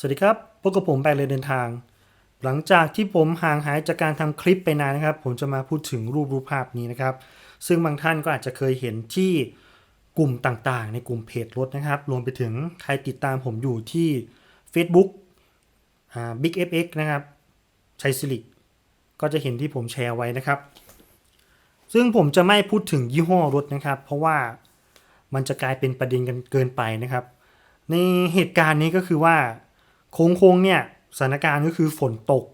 สวัสดีครับ พบกับผมแบกเลยเดินทาง หลังจากที่ผมห่างหายจากการทำคลิปไปนานนะครับ ผมจะมาพูดถึงรูปรูปภาพนี้นะครับ ซึ่งบางท่านก็อาจจะเคยเห็นที่กลุ่มต่างๆ ในกลุ่มเพจรถนะครับ รวมไปถึงใครติดตามผมอยู่ที่ Facebook อ่า Big FX นะครับชัยสิริก็จะเห็นที่ผมแชร์ไว้นะครับ ซึ่งผมจะไม่พูดถึงยี่ห้อรถนะครับ เพราะว่ามันจะกลายเป็นประเด็นกันเกินไปนะครับ ในเหตุการณ์นี้ก็คือว่า คงคงเนี่ยสถานการณ์ก็คือฝนตก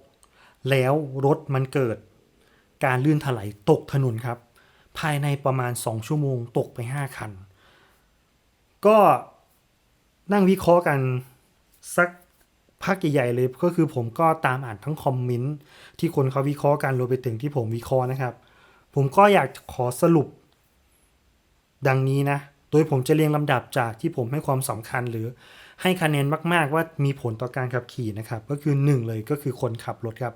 แล้วรถมันเกิด การลื่นถลายตกถนนครับ ภายในประมาณ 2 ชั่วโมงตกไป 5 คัน ก็นั่งวิเคราะห์กันสักพักใหญ่ๆเลยก็คือผมก็ตามอ่านทั้งคอมเมนต์ที่คนเขาวิเคราะห์กันรวมไปถึงที่ผมวิเคราะห์นะครับ ผมก็อยากขอสรุป ดังนี้นะ โดยผมจะเรียงลำดับจากที่ผมให้ความสำคัญหรือ ให้คะแนนมากๆ ว่ามีผลต่อการขับขี่นะครับ ก็คือหนึ่งเลยก็คือคนขับรถครับ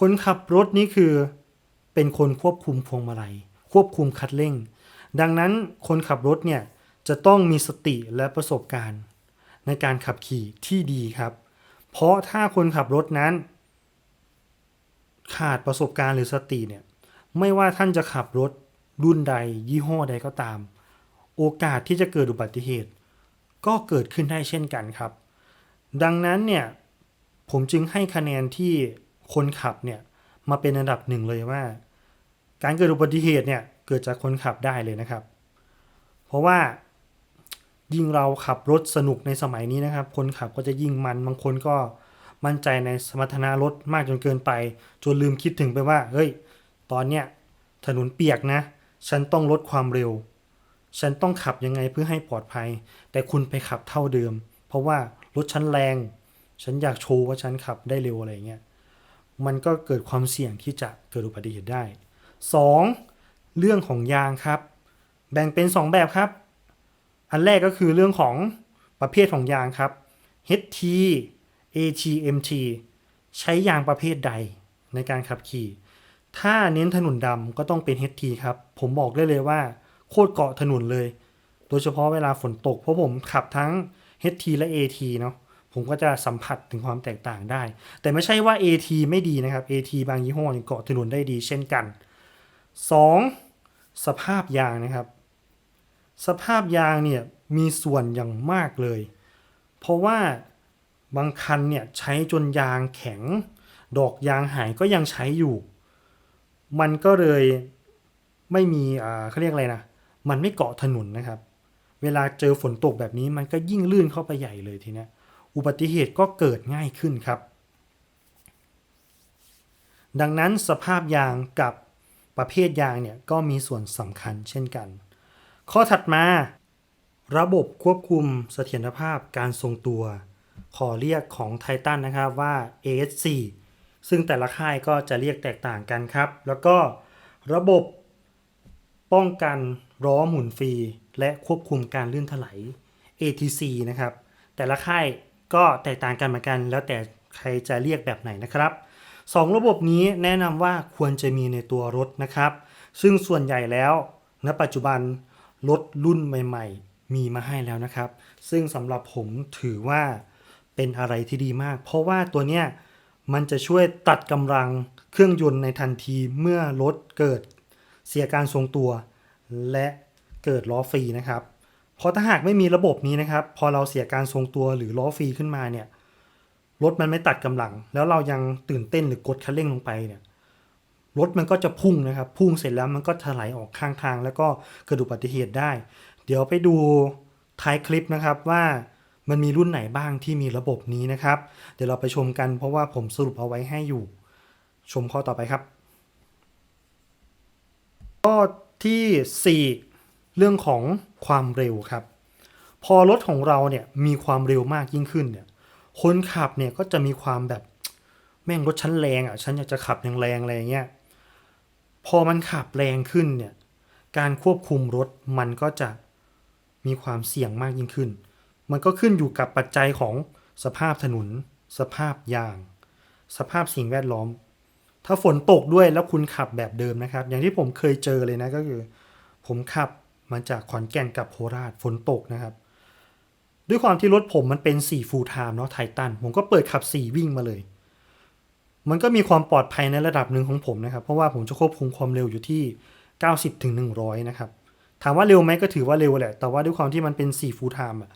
คนขับรถนี่คือเป็นคนควบคุมพวงมาลัย ควบคุมคันเร่ง ดังนั้นคนขับรถเนี่ยจะต้องมีสติและประสบการณ์ ในการขับขี่ที่ดีครับ เพราะถ้าคนขับรถนั้น ขาดประสบการณ์หรือสติเนี่ยไม่ว่าท่านจะขับรถรุ่นใด ยี่ห้อใดก็ตาม โอกาสที่จะเกิดอุบัติเหตุ ก็เกิดขึ้นได้เช่นกันครับ ดังนั้นเนี่ยผมจึงให้คะแนนที่คนขับเนี่ยมาเป็นอันดับหนึ่งเลยว่า การเกิดอุบัติเหตุเนี่ยเกิดจากคนขับได้เลยนะครับ เพราะว่ายิ่งเราขับรถสนุกในสมัยนี้นะครับ คนขับก็จะยิ่งมันบางคนก็มั่นใจในสมรรถนะรถมากจนเกินไป จนลืมคิดถึงไปว่า เฮ้ย ตอนเนี้ยถนนเปียกนะ ฉันต้องลดความเร็ว ฉันต้องขับยังไงเพื่อให้ปลอดภัย แต่คุณไปขับเท่าเดิม เพราะว่ารถฉันแรง ฉันอยากโชว์ว่าฉันขับได้เร็วอะไรเงี้ยมันก็เกิดความเสี่ยงที่จะเกิดอุบัติเหตุได้ 2. เรื่องของยางครับ แบ่งเป็น 2 แบบครับ อันแรกก็คือเรื่องของประเภทของยางครับ HT ATMT ใช้ยางประเภทใดในการขับขี่ ถ้าเน้นถนนดำก็ต้องเป็น HT ครับ ผมบอกได้เลยว่า โคตรเกาะถนนเลย โดยเฉพาะเวลาฝนตก เพราะผมขับทั้ง HT และ AT เนาะผมก็จะสัมผัสถึงความแตกต่างได้ แต่ไม่ใช่ว่า AT ไม่ดีนะครับ AT บางยี่ห้อเกาะถนนได้ดีเช่นกัน 2. สภาพยางนะครับ สภาพยางเนี่ยมีส่วนอย่างมากเลย เพราะว่าบางคันเนี่ยใช้จนยางแข็ง ดอกยางหายก็ยังใช้อยู่ มันก็เลยไม่มีอ่าเขาเรียกอะไรนะ มันไม่เกาะถนนนะครับ เวลาเจอฝนตกแบบนี้มันก็ยิ่งลื่นเข้าไปใหญ่เลยทีเนี้ยอุบัติเหตุก็เกิดง่ายขึ้นครับ ดังนั้นสภาพยางกับประเภทยางเนี่ยก็มีส่วนสำคัญเช่นกัน ข้อถัดมา ระบบควบคุมเสถียรภาพการทรงตัว ขอเรียกของไททันนะครับว่า ASC ซึ่งแต่ละค่ายก็จะเรียกแตกต่างกันครับ แล้วก็ระบบป้องกัน ล้อหมุนฟรี และควบคุมการลื่นถลาย ATC นะครับ แต่ละค่ายก็แตกต่างกันเหมือนกัน แล้วแต่ใครจะเรียกแบบไหนนะครับสองระบบนี้แนะนำว่าควรจะมีในตัวรถนะครับ ซึ่งส่วนใหญ่แล้วณปัจจุบันรถรุ่นใหม่ ๆ มีมาให้แล้วนะครับ ซึ่งสำหรับผมถือว่าเป็นอะไรที่ดีมาก เพราะว่าตัวเนี้ยมันจะช่วยตัดกำลังเครื่องยนต์ในทันทีเมื่อรถเกิดเสียการทรงตัว และเกิดล้อฟรีนะครับเพราะถ้าหากไม่มีระบบนี้นะครับ พอเราเสียการทรงตัวหรือล้อฟรีขึ้นมาเนี่ยรถมันไม่ตัดกำลัง แล้วเรายังตื่นเต้นหรือกดคันเร่งลงไปเนี่ยรถมันก็จะพุ่งนะครับ พุ่งเสร็จแล้วมันก็ถลายออกข้างทาง แล้วก็เกิดอุบัติเหตุได้ เดี๋ยวไปดูท้ายคลิปนะครับว่ามันมีรุ่นไหนบ้างที่มีระบบนี้นะครับ เดี๋ยวเราไปชมกันเพราะว่าผมสรุปเอาไว้ให้อยู่ ชมข้อต่อไปครับข้อ ทีสี่ 4 เรื่องของความเร็วครับ พอรถของเราเนี่ยมีความเร็วมากยิ่งขึ้นเนี่ยคนขับเนี่ยก็จะมีความแบบแม่งรถฉันแรงอะฉันอยากจะขับอย่างแรงอะไรเงี้ยพอมันขับแรงขึ้นเนี่ยการควบคุมรถมันก็จะมีความเสี่ยงมากยิ่งขึ้น มันก็ขึ้นอยู่กับปัจจัยของสภาพถนน สภาพยาง สภาพสิ่งแวดล้อม ถ้าฝนตกด้วยแล้วคุณขับแบบเดิมนะครับ อย่างที่ผมเคยเจอเลยนะก็คือ ผมขับมาจากขอนแก่นกับโคราชฝนตกนะครับ ด้วยความที่รถผมมันเป็น4 full time เนาะไททันผมก็เปิดขับ 4 วิ่งมาเลย มันก็มีความปลอดภัยในระดับหนึ่งของผมนะครับ เพราะว่าผมจะควบคุมความเร็วอยู่ที่ 90ถึง100 นะครับ ถามว่าเร็วไหมก็ถือว่าเร็วแหละ แต่ว่าด้วยความที่มันเป็น4 full time อะ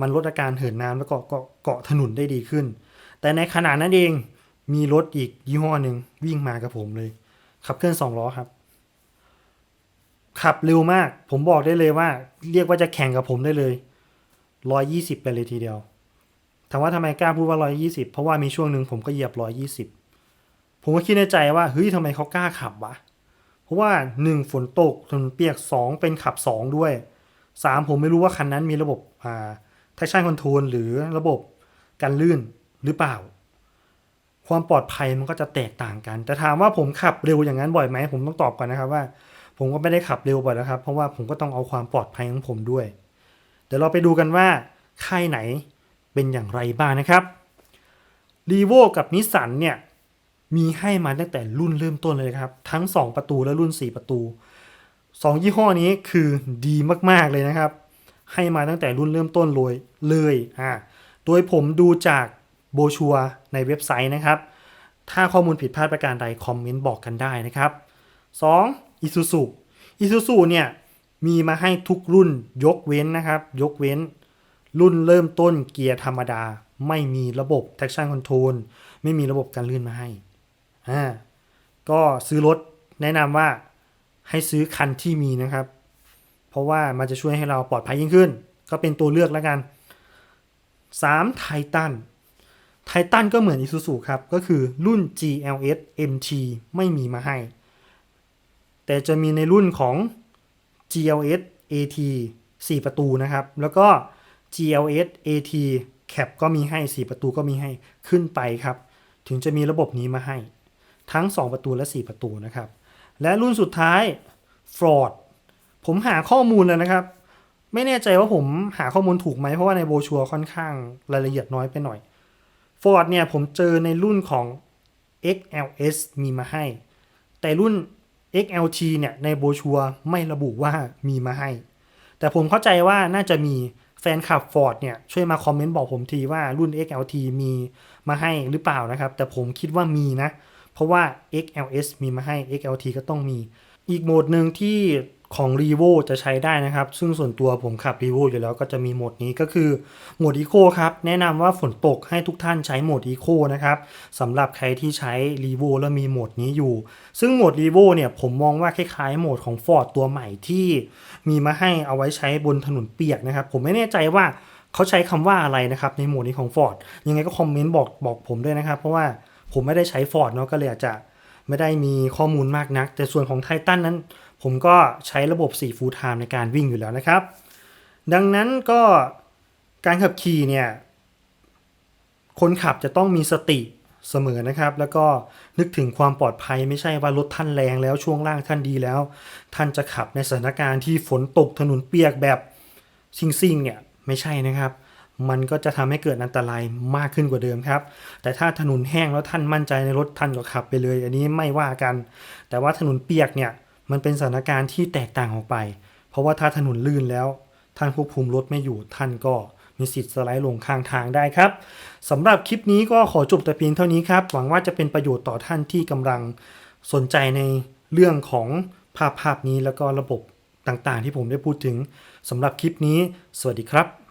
มันลดอาการเหินน้ำแล้วก็เกาะเกาะถนนได้ดีขึ้น แต่ในขณะนั้นเอง มีรถอีกยี่ห้อหนึ่งวิ่งมากับผมเลย ขับเคลื่อนสองล้อครับ ขับเร็วมาก ผมบอกได้เลยว่า เรียกว่าจะแข่งกับผมได้เลยร้อยยี่สิบไปเลยทีเดียวถามว่าทำไมกล้าพูดว่าร้อยยี่สิบเพราะว่ามีช่วงหนึ่งผมก็เหยียบร้อยยี่สิบผมก็คิดในใจว่าเฮ้ยทำไมเขากล้าขับวะเพราะว่าหนึ่งฝนตกถนนเปียกสองเป็นขับสองด้วยสามผมไม่รู้ว่าคันนั้นมีระบบอ่า traction control หรือระบบการลื่นหรือเปล่า ความปลอดภัยมันก็จะแตกต่างกัน แต่ถามว่าผมขับเร็วอย่างนั้นบ่อยไหมผมต้องตอบก่อนนะครับว่า ผมก็ไม่ได้ขับเร็วบ่อยนะครับ เพราะว่าผมก็ต้องเอาความปลอดภัยของผมด้วย เดี๋ยวเราไปดูกันว่าค่ายไหนเป็นอย่างไรบ้างนะครับรีโวกับนิสสันเนี่ยมีให้มาตั้งแต่รุ่นเริ่มต้นเลยครับ ทั้ง 2 ประตูและรุ่น 4 ประตู 2 ยี่ห้อนี้คือดีมากๆเลยนะครับ ให้มาตั้งแต่รุ่นเริ่มต้นเลยเลยอ่าโดยผมดูจาก โบชัวในเว็บไซต์นะครับ ถ้าข้อมูลผิดพลาดประการใดคอมเมนต์บอกกันได้นะครับ 2. Isuzu Isuzu เนี่ยมีมาให้ทุกรุ่นยกเว้นนะครับ ยกเว้น รุ่นเริ่มต้นเกียร์ธรรมดา ไม่มีระบบ traction control ไม่มีระบบการลื่นมาให้อ่าก็ซื้อรถแนะนำว่าให้ซื้อคันที่มีนะครับ เพราะว่ามันจะช่วยให้เราปลอดภัยยิ่งขึ้น ก็เป็นตัวเลือกแล้วกัน 3. ไททัน ททันก็เหมือน Isuzu ครับ ก็คือรุ่น GLS MT ไม่มีมาให้ แต่จะมีในรุ่นของ GLS AT 4 ประตูนะครับ แล้วก็ GLS AT Cap ก็มีให้ 4 ประตูก็มีให้ขึ้นไปครับ ถึงจะมีระบบนี้มาให้ ทั้ง 2 ประตูและ 4 ประตูนะครับ และรุ่นสุดท้าย Ford ผมหาข้อมูลแล้วนะครับ ไม่แน่ใจว่าผมหาข้อมูลถูกไหมเพราะว่าในโบชัวค่อนข้างรายละเอียดน้อยไปหน่อย Ford เนี่ยผมเจอในรุ่นของ XLS มีมาให้ แต่รุ่น XLT เนี่ยในโบชัวไม่ระบุว่ามีมาให้ แต่ผมเข้าใจว่าน่าจะมีแฟนคลับ Ford เนี่ยช่วยมาคอมเมนต์บอกผมทีว่ารุ่น XLT มีมาให้หรือเปล่านะครับ แต่ผมคิดว่ามีนะ เพราะว่า XLS มีมาให้ XLT ก็ต้องมี อีกโหมดหนึ่งที่ ของ r e v o จะใช้ได้นะครับ ซึ่งส่วนตัวผมขับ r e v o อยู่แล้วก็จะมีโหมดนี้ก็คือโหมด Eco ครับ แนะนำว่าฝนตกให้ทุกท่านใช้โหมด Eco นะครับสำหรับใครที่ใช้ r e v o แล้วมีโหมดนี้อยู่ ซึ่งโหมด r e v o เนี่ยผมมองว่าคล้ายๆโหมดของ Ford ตัวใหม่ที่มีมาให้เอาไว้ใช้บนถนนเปียกนะครับ ผมไม่แน่ใจว่าเขาใช้คำว่าอะไรนะครับในโหมดนี้ของ Ford ยังไงก็คอมเมนต์บอกบอกผมด้วยนะครับ เพราะว่าผมไม่ได้ใช้ Ford เนาะก็เลยอาจจะไม่ได้มีข้อมูลมากนัก แต่ส่วนของไททันนั้น ผมก็ใช้ระบบ4 full time ในการวิ่งอยู่แล้วนะครับ ดังนั้นก็การขับขี่เนี่ยคนขับจะต้องมีสติเสมอนะครับ แล้วก็นึกถึงความปลอดภัยไม่ใช่ว่ารถท่านแรงแล้วช่วงล่างท่านดีแล้ว ท่านจะขับในสถานการณ์ที่ฝนตกถนนเปียกแบบซิ่งๆเนี่ยไม่ใช่นะครับ มันก็จะทำให้เกิดอันตรายมากขึ้นกว่าเดิมครับ แต่ถ้าถนนแห้งแล้วท่านมั่นใจในรถท่านก็ขับไปเลย อันนี้ไม่ว่ากัน แต่ว่าถนนเปียกเนี่ย มันเป็นสถานการณ์ที่แตกต่างออกไป เพราะว่าถ้าถนนลื่นแล้ว ท่านควบคุมรถไม่อยู่ท่านก็มีสิทธิ์สไลด์ลงข้างทางได้ครับสำหรับคลิปนี้ก็ขอจบแต่เพียงเท่านี้ครับ หวังว่าจะเป็นประโยชน์ต่อท่านที่กำลังสนใจในเรื่องของภาพภาพนี้แล้วก็ระบบต่างๆ ที่ผมได้พูดถึงสำหรับคลิปนี้ สวัสดีครับ